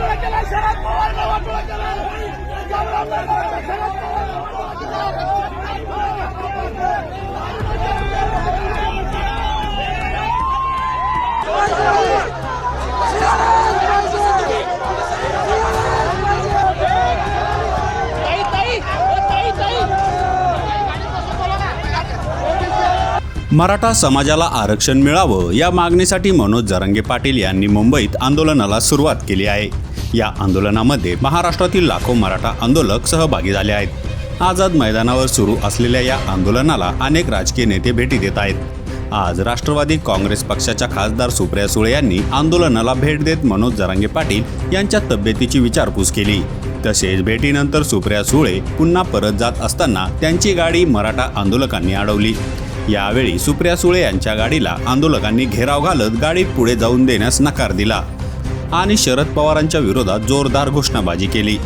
वाटोळा केला शरद पवारनं वाटोळा केला मराठा समाजाला आरक्षण मिळावं या मागणीसाठी मनोज जरांगे पाटील यांनी मुंबईत आंदोलनाला सुरुवात केली आहे. या आंदोलनामध्ये महाराष्ट्रातील लाखो मराठा आंदोलक सहभागी झाले आहेत. आझाद मैदानावर सुरू असलेल्या या आंदोलनाला अनेक राजकीय नेते भेटी देत आहेत. आज राष्ट्रवादी काँग्रेस पक्षाच्या खासदार सुप्रिया सुळे यांनी आंदोलनाला भेट देत मनोज जरांगे पाटील यांच्या तब्येतीची विचारपूस केली. तसेच भेटीनंतर सुप्रिया सुळे पुन्हा परत जात असताना त्यांची गाडी मराठा आंदोलकांनी अडवली. यावेळी सुप्रिया सुळे यांच्या गाडीला आंदोलकांनी घेराव घालत गाडी पुढे जाऊन देण्यास नकार दिला आणि शरद पवारांच्या विरोधात जोरदार घोषणाबाजी केली.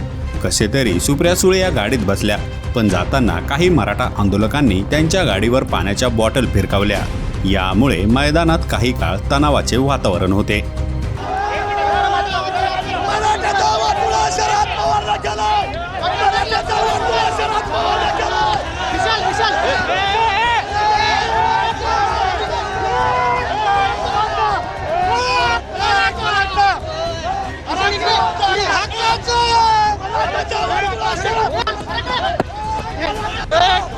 कसे तरी सुप्रिया सुळे या गाडीत बसल्या पण जाताना काही मराठा आंदोलकांनी त्यांच्या गाडीवर पाण्याच्या बॉटल फिरकावल्या. यामुळे मैदानात काही काळ तणावाचे वातावरण होते. मराठ्याचा वाटोळा शरद